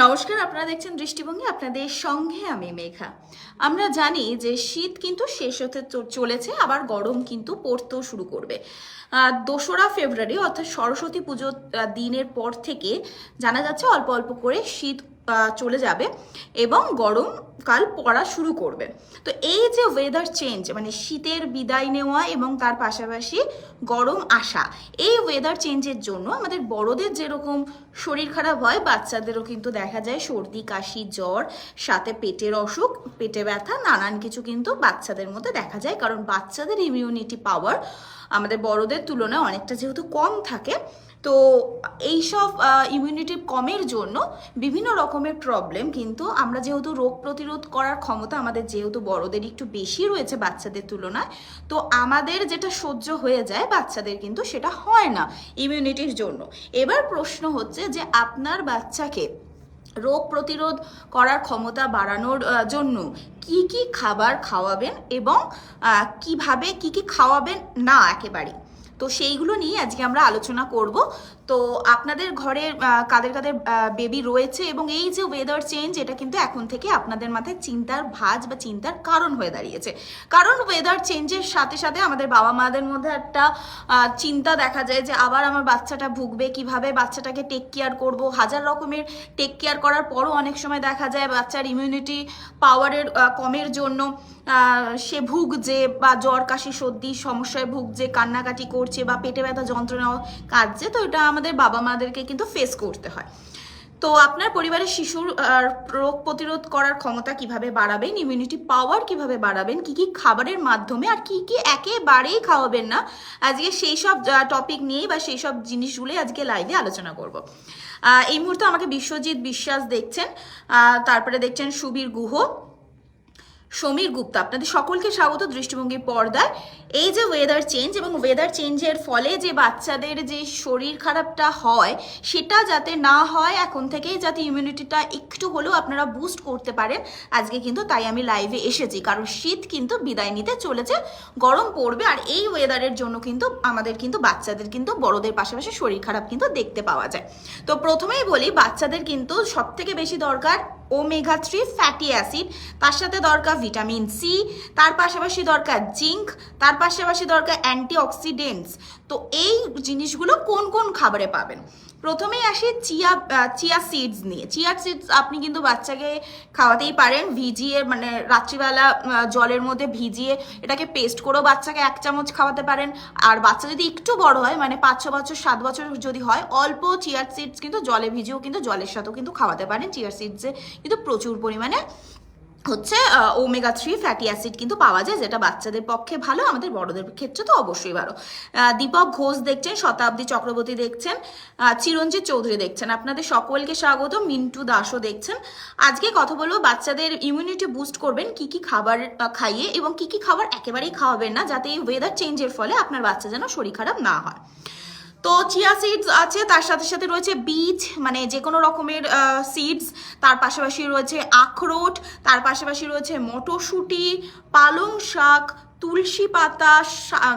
নমস্কার, আপনারা দেখছেন দৃষ্টিভঙ্গি, আপনাদের সঙ্গে আমি মেঘা। আমরা জানি যে শীত কিন্তু শেষ হতে চলেছে, আবার গরম কিন্তু পড়তেও শুরু করবে। দোসরা ফেব্রুয়ারি, অর্থাৎ সরস্বতী পুজোর দিনের পর থেকে জানা যাচ্ছে অল্প অল্প করে শীত চলে যাবে এবং গরমকাল পড়া শুরু করবে। তো এই যে ওয়েদার চেঞ্জ মানে শীতের বিদায় নেওয়া এবং তার পাশাপাশি গরম আসা, এই ওয়েদার চেঞ্জের জন্য আমাদের বড়দের যেরকম শরীর খারাপ হয়, বাচ্চাদেরও কিন্তু দেখা যায় সর্দি, কাশি, জ্বর, সাথে পেটের অসুখ, পেটে ব্যথা, নানান কিছু কিন্তু বাচ্চাদের মধ্যে দেখা যায়। কারণ বাচ্চাদের ইমিউনিটি পাওয়ার আমাদের বড়দের তুলনায় অনেকটা যেহেতু কম থাকে তো এইসব ইমিউনিটি কমের জন্য বিভিন্ন রকমের প্রবলেম কিন্তু আমরা যেহেতু রোগ প্রতিরোধ করার ক্ষমতা আমাদের যেহেতু বড়দের একটু বেশি রয়েছে বাচ্চাদের তুলনায়, তো আমাদের যেটা সহ্য হয়ে যায় বাচ্চাদের কিন্তু সেটা হয় না ইমিউনিটির জন্য। এবার প্রশ্ন হচ্ছে যে আপনার বাচ্চাকে রোগ প্রতিরোধ করার ক্ষমতা বাড়ানোর জন্য কি কি খাবার খাওয়াবেন এবং কীভাবে কি কি খাওয়াবেন? না একেবারে তো সেইগুলো নিয়ে আজকে আমরা আলোচনা করব। তো আপনাদের ঘরে কাদের কাদের বেবি রয়েছে এবং এই যে ওয়েদার চেঞ্জ এটা কিন্তু এখন থেকে আপনাদের মাথায় চিন্তার ভাজ বা চিন্তার কারণ হয়ে দাঁড়িয়েছে। কারণ ওয়েদার চেঞ্জের সাথে সাথে আমাদের বাবা মাদের মধ্যে একটা চিন্তা দেখা যায় যে আবার আমার বাচ্চাটা ভুগবে কীভাবে, বাচ্চাটাকে টেক কেয়ার করব। হাজার রকমের টেক কেয়ার করার পরও অনেক সময় দেখা যায় বাচ্চার ইমিউনিটি পাওয়ারের কমের জন্য সে ভুগছে বা জ্বর, কাশি, সর্দি, সমস্যায় ভুগছে, কান্নাকাটি করছে বা পেটে ব্যথা যন্ত্রণা কাটছে তো এটা আমাদের বাবা মাদেরকে কিন্তু ফেস করতে হয়। তো আপনার পরিবারের শিশুর রোগ প্রতিরোধ করার ক্ষমতা কীভাবে বাড়াবেন ইমিউনিটি পাওয়ার কীভাবে বাড়াবেন, কি কি খাবারের মাধ্যমে আর কি কি একেবারেই খাওয়াবেন না, আজকে সেই সব টপিক নিয়েই বা সেই সব জিনিসগুলোই আজকে লাইভে আলোচনা করব। এই মুহূর্তে আমাকে বিশ্বজিৎ বিশ্বাস দেখছেন তারপরে দেখছেন সুবীর গুহ সমীর গুপ্তা, আপনাদের সকলকে স্বাগত দৃষ্টিভঙ্গি পর্দায়। এই যে ওয়েদার চেঞ্জ এবং ওয়েদার চেঞ্জের ফলে যে বাচ্চাদের যে শরীর খারাপটা হয়, সেটা যাতে না হয়, এখন থেকেই যাতে ইমিউনিটিটা একটু হলেও আপনারা বুস্ট করতে পারেন। আজকে কিন্তু তাই আমি লাইভে এসেছি, কারণ শীত কিন্তু বিদায় নিতে চলেছে, গরম পড়বে, আর এই ওয়েদারের জন্য কিন্তু আমাদের কিন্তু বাচ্চাদের কিন্তু, বড়দের পাশাপাশি শরীর খারাপ কিন্তু দেখতে পাওয়া যায়। তো প্রথমেই বলি, বাচ্চাদের কিন্তু সব থেকে বেশি দরকার ওমেগা থ্রি ফ্যাটি অ্যাসিড, তার সাথে দরকার ভিটামিন সি, তার পাশাপাশি দরকার জিঙ্ক, তার পাশাপাশি দরকার অ্যান্টিঅক্সিডেন্টস। তো এই জিনিসগুলো কোন কোন খাবারে পাবেন? প্রথমেই আসি চিয়া চিয়া সিডস নিয়ে। চিয়া সিডস আপনি কিন্তু বাচ্চাকে খাওয়াতেই পারেন, ভিজিয়ে মানে রাত্রিবেলা জলের মধ্যে ভিজিয়ে এটাকে পেস্ট করেও বাচ্চাকে এক চামচ খাওয়াতে পারেন। আর বাচ্চা যদি একটু বড় হয় মানে পাঁচ, ছ বছর, সাত বছর যদি হয়, অল্প চিয়ার সিডস কিন্তু জলে ভিজিয়েও কিন্তু জলের সাথেও কিন্তু খাওয়াতে পারেন। চিয়ার সিডসে কিন্তু প্রচুর পরিমাণে হচ্ছে ওমেগা থ্রি ফ্যাটি অ্যাসিড কিন্তু পাওয়া যায়, যেটা বাচ্চাদের পক্ষে ভালো, আমাদের বড়দের ক্ষেত্রে তো অবশ্যই ভালো। দীপক ঘোষ দেখছেন, শতাব্দী চক্রবর্তী দেখছেন চিরঞ্জিত চৌধুরী দেখছেন। আপনাদের সকলকে স্বাগত মিন্টু দাসও দেখছেন। আজকে কথা বলব, বাচ্চাদের ইমিউনিটি বুস্ট করবেন, কি কি খাবার খাইয়ে এবং কি কি খাবার একেবারেই খাওয়াবেন না, যাতে এই ওয়েদার চেঞ্জের ফলে আপনার বাচ্চা যেন শরীর খারাপ না হয়। তো চিয়া সিডস আছে, তার সাথে সাথে রয়েছে বীজ মানে যে কোনো রকমের সিডস তার পাশাপাশি রয়েছে আখরোট, তার পাশাপাশি রয়েছে মটরশুঁটি, পালং শাক, তুলসী পাতা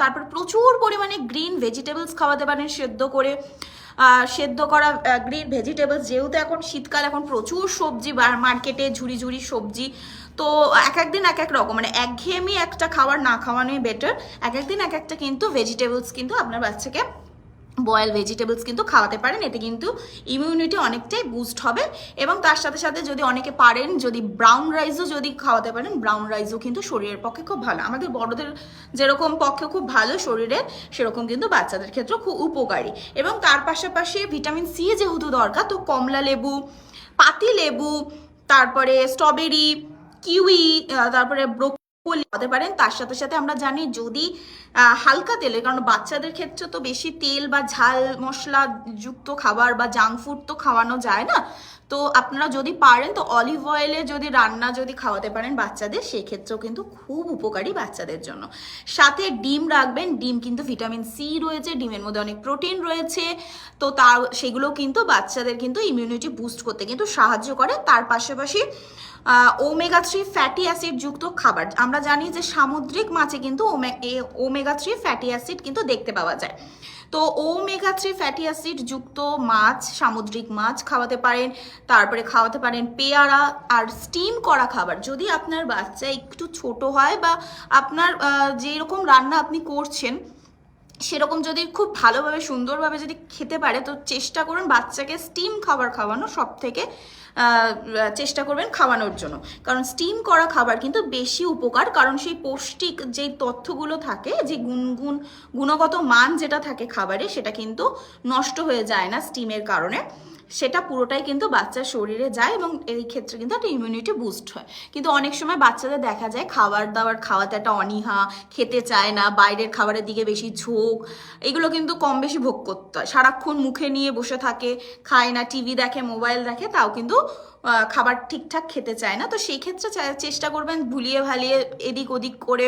তারপর প্রচুর পরিমাণে গ্রিন ভেজিটেবলস খাওয়াতে পারেন সেদ্ধ করে। সেদ্ধ করা গ্রিন ভেজিটেবলস যেহেতু এখন শীতকাল, এখন প্রচুর সবজি মার্কেটে ঝুড়ি ঝুড়ি সবজি। তো এক একদিন এক এক রকম মানে একঘেয়েমি একটা খাবার না খাওয়ানোই বেটার এক একদিন এক একটা কিন্তু ভেজিটেবলস কিন্তু আপনার বাচ্চাকে বয়েল ভেজিটেবলস কিন্তু খাওয়াতে পারেন, এতে কিন্তু ইমিউনিটি অনেকটাই বুস্ট হবে এবং তার সাথে সাথে যদি অনেকে পারেন, যদি ব্রাউন রাইসও যদি খাওয়াতে পারেন ব্রাউন রাইসও কিন্তু শরীরের পক্ষে খুব ভালো। আমাদের বড়দের যেরকম পক্ষে খুব ভালো, শরীরের সেরকম কিন্তু বাচ্চাদের ক্ষেত্রেও খুব উপকারী। এবং তার পাশাপাশি ভিটামিন সি যেহেতু দরকার, তো কমলা লেবু, পাতি লেবু, তারপরে স্ট্রবেরি কিউই তারপরে তারপরে ব্রোকলি হতে পারেন তার সাথে সাথে আমরা জানি যদি হালকা তেলে, কারণ বাচ্চাদের ক্ষেত্রে তো বেশি তেল বা ঝাল মশলা যুক্ত খাবার বা জাঙ্ক ফুড তো খাওয়ানো যায় না। তো আপনারা যদি পারেন, তো অলিভ অয়েলে যদি রান্না যদি খাওয়াতে পারেন বাচ্চাদের, সেক্ষেত্রেও কিন্তু খুব উপকারী বাচ্চাদের জন্য। সাথে ডিম রাখবেন, ডিম কিন্তু ভিটামিন সি রয়েছে, ডিমের মধ্যে অনেক প্রোটিন রয়েছে। তো তার সেগুলো কিন্তু বাচ্চাদের কিন্তু ইমিউনিটি বুস্ট করতে কিন্তু সাহায্য করে। তার পাশাপাশি ওমেগা থ্রি ফ্যাটি অ্যাসিড যুক্ত খাবার। আমরা জানি যে সামুদ্রিক মাছে কিন্তু ওমেগা থ্রি ফ্যাটি অ্যাসিড কিন্তু দেখতে পাওয়া যায়। তো ওমেগা থ্রি ফ্যাটি অ্যাসিড যুক্ত মাছ, সামুদ্রিক মাছ খাওয়াতে পারেন, তারপরে খাওয়াতে পারেন পেয়ারা আর স্টিম করা খাবার। যদি আপনার বাচ্চা একটু ছোট হয় বা আপনার যেরকম রান্না আপনি করছেন, সেরকম যদি খুব ভালোভাবে, সুন্দরভাবে যদি খেতে পারে, তো চেষ্টা করুন বাচ্চাকে স্টিম খাবার খাওয়ানো সব থেকে চেষ্টা করবেন খাওয়ানোর জন্য। কারণ স্টিম করা খাবার কিন্তু বেশি উপকার, কারণ সেই পৌষ্টিক যে তথ্যগুলো থাকে, যে গুণগুণ গুণগত মান যেটা থাকে খাবারে, সেটা কিন্তু নষ্ট হয়ে যায় না স্টিমের কারণে। সেটা পুরোটাই কিন্তু বাচ্চার শরীরে যায় এবং এই ক্ষেত্রে কিন্তু একটা ইমিউনিটি বুস্ট হয়। কিন্তু অনেক সময় বাচ্চাদের দেখা যায় খাবার দাবার খাওয়াতে একটা অনীহা, খেতে চায় না, বাইরের খাবারের দিকে বেশি ঝোঁক, এগুলো কিন্তু কম বেশি ভোগ করতে হয়। সারাক্ষণ মুখে নিয়ে বসে থাকে, খায় না টিভি দেখে মোবাইল দেখে, তাও কিন্তু খাবার ঠিকঠাক খেতে চায় না। তো সেই ক্ষেত্রে চেষ্টা করবেন ভুলিয়ে ভালিয়ে এদিক ওদিক করে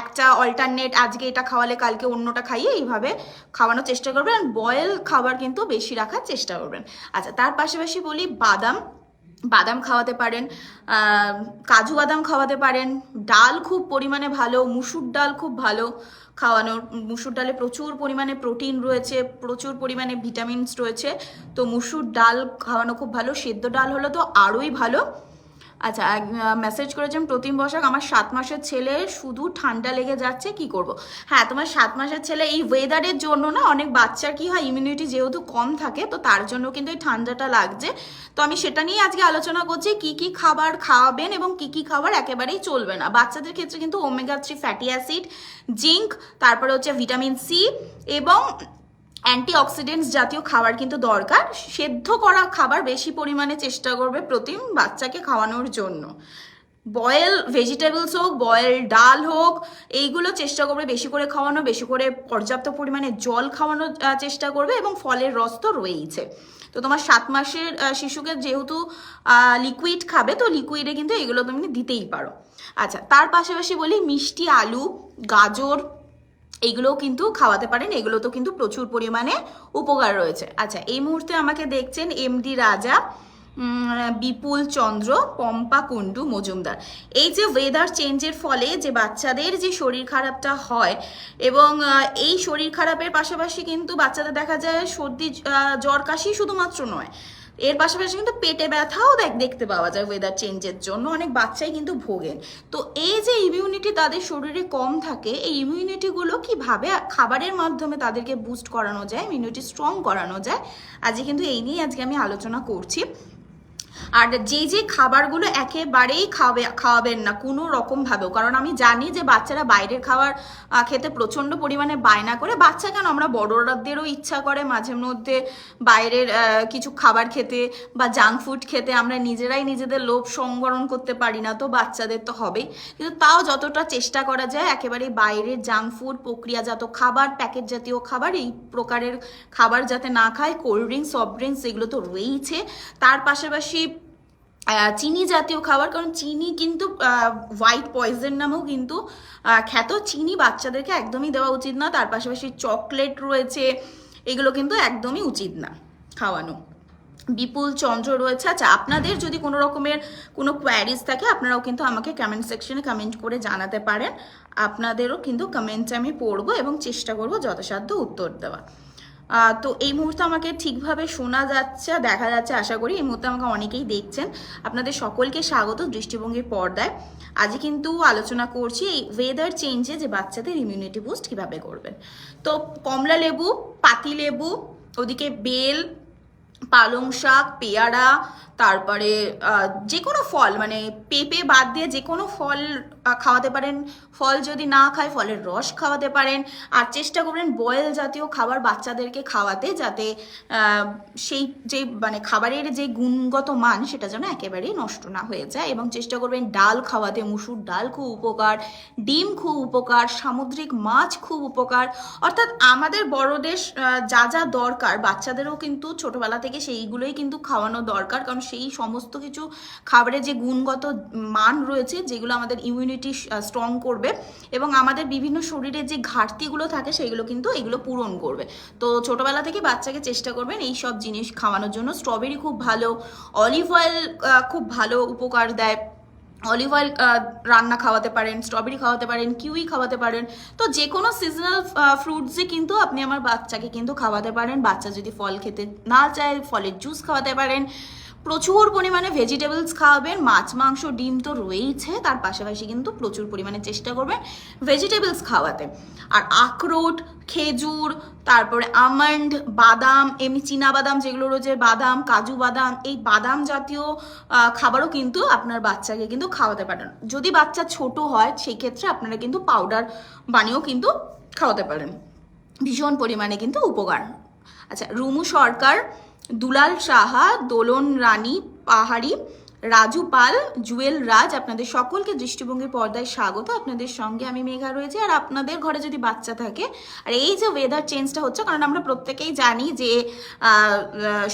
একটা অল্টারনেট আজকে এটা খাওয়ালে কালকে অন্যটা খাইয়ে এইভাবে খাওয়ানোর চেষ্টা করবেন। বয়েল খাবার কিন্তু বেশি রাখার চেষ্টা করবেন। আচ্ছা তার পাশাপাশি বলি বাদাম। বাদাম খাওয়াতে পারেন কাজু বাদাম খাওয়াতে পারেন। ডাল খুব পরিমাণে ভালো, মুসুর ডাল খুব ভালো। খাওয়ানোর, মুসুর ডালে প্রচুর পরিমাণে প্রোটিন রয়েছে, প্রচুর পরিমাণে ভিটামিনস রয়েছে। তো মুসুর ডাল খাওয়ানো খুব ভালো, সেদ্ধ ডাল হলো তো আরোই ভালো। আচ্ছা মেসেজ করেছেন, প্রতিম বসাক আমার সাত মাসের ছেলে, শুধু ঠান্ডা লেগে যাচ্ছে, কি করব? হ্যাঁ তোমার সাত মাসের ছেলে, এই ওয়েদারের জন্য না, অনেক বাচ্চার কি হয় ইমিউনিটি যেহেতু কম থাকে, তো তার জন্য কিন্তু এই ঠান্ডাটা লাগছে। তো আমি সেটা নিয়ে আজকে আলোচনা করছি, কি কি খাবার খাওয়াবেন এবং কি কি খাবার একেবারেই চলবে না। বাচ্চাদের ক্ষেত্রে কিন্তু omega three fatty acid zinc তারপরে হচ্ছে ভিটামিন সি এবং অ্যান্টিঅক্সিডেন্টস জাতীয় খাবার কিন্তু দরকার। সেদ্ধ করা খাবার বেশি পরিমাণে চেষ্টা করবে প্রতিম বাচ্চাকে খাওয়ানোর জন্য। বয়েল ভেজিটেবলস হোক, বয়েল ডাল হোক, এইগুলো চেষ্টা করবে বেশি করে খাওয়ানো, বেশি করে পর্যাপ্ত পরিমাণে জল খাওয়ানোর চেষ্টা করবে এবং ফলের রস তো রয়েইছে। তো তোমার সাত মাসের শিশুকে যেহেতু লিকুইড খাবে, তো লিকুইডে কিন্তু এগুলো তুমি দিতেই পারো। আচ্ছা তার পাশাপাশি বলি মিষ্টি আলু, গাজর এইগুলোও কিন্তু খাওয়াতে পারেন এগুলো তো কিন্তু প্রচুর পরিমাণে উপকার রয়েছে। আচ্ছা এই মুহূর্তে আমাকে দেখছেন এমডি রাজা বিপুল চন্দ্র, পম্পা কুণ্ডু, মজুমদার। এই যে ওয়েদার চেঞ্জের ফলে যে বাচ্চাদের যে শরীর খারাপটা হয় এবং এই শরীর খারাপের পাশাপাশি কিন্তু বাচ্চাদের দেখা যায় সর্দি জ্বর কাশি শুধুমাত্র নয়। এর পাশাপাশি কিন্তু পেটে ব্যথাও দেখ, দেখতে পাওয়া যায় ওয়েদার চেঞ্জের জন্য। অনেক বাচ্চাই কিন্তু ভোগেন। তো এই যে ইমিউনিটি তাদের শরীরে কম থাকে, এই ইমিউনিটিগুলো কীভাবে খাবারের মাধ্যমে তাদেরকে বুস্ট করানো যায় ইমিউনিটি স্ট্রং করানো যায়? আজকে কিন্তু এই নিয়ে আজকে আমি আলোচনা করছি। আর যে যে খাবারগুলো একেবারেই খাওয়াবে, খাওয়াবেন না কোনো রকম ভাবেও। কারণ আমি জানি যে বাচ্চারা বাইরের খাবার খেতে প্রচণ্ড পরিমাণে বায়না করে। বাচ্চা কেন? আমরা বড়রাদেরও ইচ্ছা করে মাঝে মধ্যে বাইরের কিছু খাবার খেতে বা জাঙ্ক ফুড খেতে আমরা নিজেরাই নিজেদের লোভ সংবরণ করতে পারি না, তো বাচ্চাদের তো হবেই। কিন্তু তাও যতটা চেষ্টা করা যায় একেবারে বাইরের জাঙ্ক ফুড প্রক্রিয়াজাত খাবার প্যাকেট জাতীয় খাবার, এই প্রকারের খাবার যাতে না খায় কোল্ড ড্রিঙ্কস সফট ড্রিঙ্কস এগুলো তো রয়েইছে। তার পাশাপাশি চিনি জাতীয় খাবার, কারণ চিনি কিন্তু হোয়াইট পয়জন নামেও কিন্তু খ্যাত চিনি বাচ্চাদেরকে একদমই দেওয়া উচিত না। তার পাশাপাশি চকলেট রয়েছে, এগুলো কিন্তু একদমই উচিত না খাওয়ানো। বিপুল চন্দ্র রয়েছে। আচ্ছা আপনাদের যদি কোনো রকমের কোনো কোয়ারিজ থাকে, আপনারাও কিন্তু আমাকে কমেন্ট সেকশনে কমেন্ট করে জানাতে পারেন। আপনাদেরও কিন্তু কমেন্টে আমি পড়ব এবং চেষ্টা করব যথাসাধ্য উত্তর দেওয়া তো এই মুহূর্তে আমাকে ঠিকভাবে শোনা যাচ্ছে, দেখা যাচ্ছে, আশা করি এই মুহূর্তে আমাকে অনেকেই দেখছেন। আপনাদের সকলকে স্বাগত দৃষ্টিভঙ্গির পর্দায়। আজ কিন্তু আলোচনা করছি এই ওয়েদার চেঞ্জে যে বাচ্চাদের ইমিউনিটি বুস্ট কীভাবে করবেন। তো কমলা লেবু পাতি লেবু ওদিকে বেল পালং শাক, পেয়ারা, তারপরে যে কোনো ফল মানে পেঁপে বাদ দিয়ে যে কোনো ফল খাওয়াতে পারেন। ফল যদি না খায়, ফলের রস খাওয়াতে পারেন। আর চেষ্টা করবেন বয়েল জাতীয় খাবার বাচ্চাদেরকে খাওয়াতে, যাতে সেই যে মানে খাবারের যে গুণগত মান, সেটা যেন একেবারেই নষ্ট না হয়ে যায়। এবং চেষ্টা করবেন ডাল খাওয়াতে। মুসুর ডাল খুব উপকার, ডিম খুব উপকার, সামুদ্রিক মাছ খুব উপকার। অর্থাৎ আমাদের বড়দের যা যা দরকার, বাচ্চাদেরও কিন্তু ছোটবেলা সেইগুলোই কিন্তু খাওয়ানো দরকার। কারণ সেই সমস্ত কিছু খাবারের যে গুণগত মান রয়েছে, যেগুলো আমাদের ইমিউনিটি স্ট্রং করবে এবং আমাদের বিভিন্ন শরীরের যে ঘাটতিগুলো থাকে সেইগুলো কিন্তু এগুলো পূরণ করবে। তো ছোটবেলা থেকে বাচ্চাকে চেষ্টা করবেন এই সব জিনিস খাওয়ানোর জন্য। স্ট্রবেরি খুব ভালো অলিভ অয়েল খুব ভালো উপকার দেয়। অলিভ অয়েল রান্না খাওয়াতে পারেন স্ট্রবেরি খাওয়াতে পারেন কিউই খাওয়াতে পারেন। তো যে কোনো সিজনাল ফ্রুটসই কিন্তু আপনি আমার বাচ্চাকে কিন্তু খাওয়াতে পারেন। বাচ্চা যদি ফল খেতে না চায়, ফলের জুস খাওয়াতে পারেন। প্রচুর পরিমাণে ভেজিটেবলস খাওয়াবেন, মাছ, মাংস, ডিম তো রয়েইছে, তার পাশাপাশি কিন্তু প্রচুর পরিমাণে চেষ্টা করবেন ভেজিটেবলস খাওয়াতে। আর আখরোট, খেজুর, তারপরে আমন্ড, বাদাম, এমনি চীনা বাদাম যেগুলো রয়েছে, বাদাম, কাজু বাদাম, এই বাদাম জাতীয় খাবারও কিন্তু আপনার বাচ্চাকে কিন্তু খাওয়াতে পারেন। যদি বাচ্চা ছোট হয় সেই ক্ষেত্রে আপনারা কিন্তু পাউডার বানিয়েও কিন্তু খাওয়াতে পারেন। ভীষণ পরিমাণে কিন্তু উপকার। আচ্ছা রুমু সরকার দুলাল সাহা, দোলন রানী পাহাড়ি, রাজু পাল, জুয়েল রাজ, আপনাদের সকলকে দৃষ্টিভঙ্গির পর্দায় স্বাগত। আপনাদের সঙ্গে আমি মেঘা রয়েছি আর আপনাদের ঘরে যদি বাচ্চা থাকে, আর এই যে ওয়েদার চেঞ্জটা হচ্ছে, কারণ আমরা প্রত্যেকেই জানি যে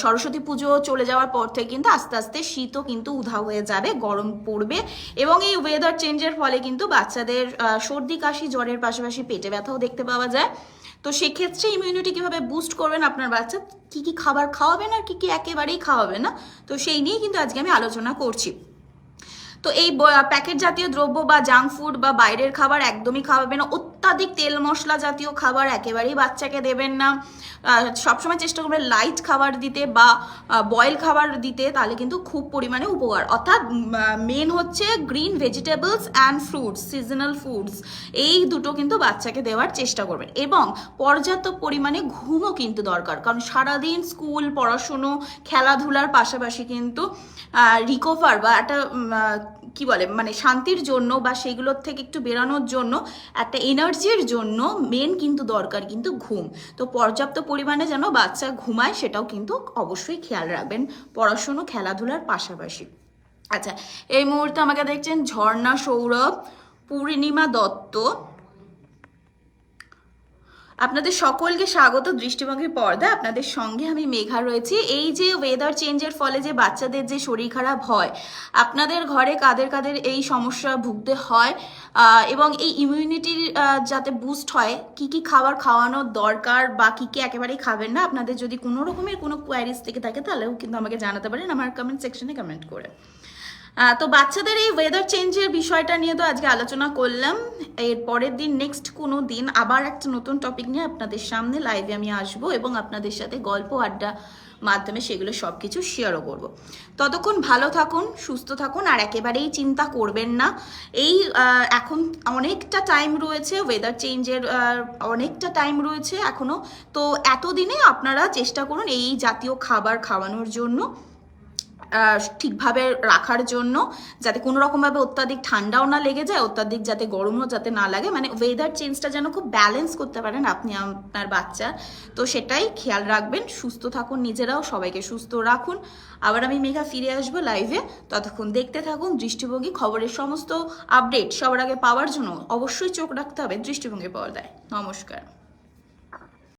সরস্বতী পুজো চলে যাওয়ার পর থেকে কিন্তু আস্তে আস্তে শীতও কিন্তু উধাও হয়ে যাবে, গরম পড়বে এবং এই ওয়েদার চেঞ্জের ফলে কিন্তু বাচ্চাদের সর্দি, কাশি, জ্বরের পাশাপাশি পেটে ব্যথাও দেখতে পাওয়া যায়। তো সেক্ষেত্রে ইমিউনিটি কীভাবে বুস্ট করবেন আপনার বাচ্চা? কি কি খাবার খাওয়াবেন আর কী কী একেবারেই খাওয়াবেন না? তো সেই নিয়েই কিন্তু আজকে আমি আলোচনা করছি। তো এই প্যাকেট জাতীয় দ্রব্য বা জাঙ্ক ফুড বা বাইরের খাবার একদমই খাওয়াবে না। অত্যাধিক তেল মশলা জাতীয় খাবার একেবারেই বাচ্চাকে দেবেন না। সবসময় চেষ্টা করবেন লাইট খাবার দিতে বা বয়েল খাবার দিতে, তাহলে কিন্তু খুব পরিমাণে উপকার। অর্থাৎ মেন হচ্ছে green vegetables and fruits seasonal foods এই দুটো কিন্তু বাচ্চাকে দেওয়ার চেষ্টা করবেন। এবং পর্যাপ্ত পরিমাণে ঘুমও কিন্তু দরকার। কারণ সারাদিন স্কুল পড়াশুনো, খেলাধুলার পাশাপাশি কিন্তু রিকভার বা একটা কি বলে মানে শান্তির জন্য বা সেইগুলোর থেকে একটু বেরানোর জন্য একটা এনার্জির জন্য মেন কিন্তু দরকার কিন্তু ঘুম। তো পর্যাপ্ত পরিমাণে যেন বাচ্চা ঘুমায় সেটাও কিন্তু অবশ্যই খেয়াল রাখবেন পড়াশুনো, খেলাধুলার পাশাপাশি। আচ্ছা এই মুহূর্তে আমাকে দেখছেন ঝর্ণা সৌরভ, পূর্ণিমা দত্ত আপনাদের সকলকে স্বাগত দৃষ্টিভঙ্গির পর্দা আপনাদের সঙ্গে আমি মেঘা রয়েছি। এই যে ওয়েদার চেঞ্জের ফলে যে বাচ্চাদের যে শরীর খারাপ হয়, আপনাদের ঘরে কাদের কাদের এই সমস্যা ভুগতে হয় এবং এই ইমিউনিটির যাতে বুস্ট হয়, কি কি খাবার খাওয়ানোর দরকার বা কী কী একেবারেই খাবেন না, আপনাদের যদি কোনো রকমের কোনো কোয়ারিজ থেকে থাকে, তাহলেও কিন্তু আমাকে জানাতে পারেন আমার কমেন্ট সেকশনে কমেন্ট করে। তো বাচ্চাদের এই ওয়েদার চেঞ্জের বিষয়টা নিয়ে তো আজকে আলোচনা করলাম। এর পরের দিন নেক্সট কোনো দিন আবার একটা নতুন টপিক নিয়ে আপনাদের সামনে লাইভে আমি আসব এবং আপনাদের সাথে গল্প, আড্ডা মাধ্যমে সেগুলো সব কিছু শেয়ারও করব। ততক্ষণ ভালো থাকুন, সুস্থ থাকুন আর একেবারেই চিন্তা করবেন না। এই এখন অনেকটা টাইম রয়েছে ওয়েদার চেঞ্জের অনেকটা টাইম রয়েছে এখনও। তো এতদিনে আপনারা চেষ্টা করুন এই জাতীয় খাবার খাওয়ানোর জন্য। ঠিকভাবে রাখার জন্য যাতে কোনো রকমভাবে অত্যাধিক ঠান্ডাও না লেগে যায়, অত্যাধিক যাতে গরমও যাতে না লাগে। মানে ওয়েদার চেঞ্জটা যেন খুব ব্যালেন্স করতে পারেন আপনি আপনার বাচ্চা। তো সেটাই খেয়াল রাখবেন। সুস্থ থাকুন নিজেরাও, সবাইকে সুস্থ রাখুন। আবার আমি মেঘা ফিরে আসব লাইভে ততক্ষণ দেখতে থাকুন দৃষ্টিভঙ্গি, খবরের সমস্ত আপডেট সবার আগে পাওয়ার জন্য। অবশ্যই চোখ রাখতে হবে দৃষ্টিভঙ্গি পর্দায়। নমস্কার।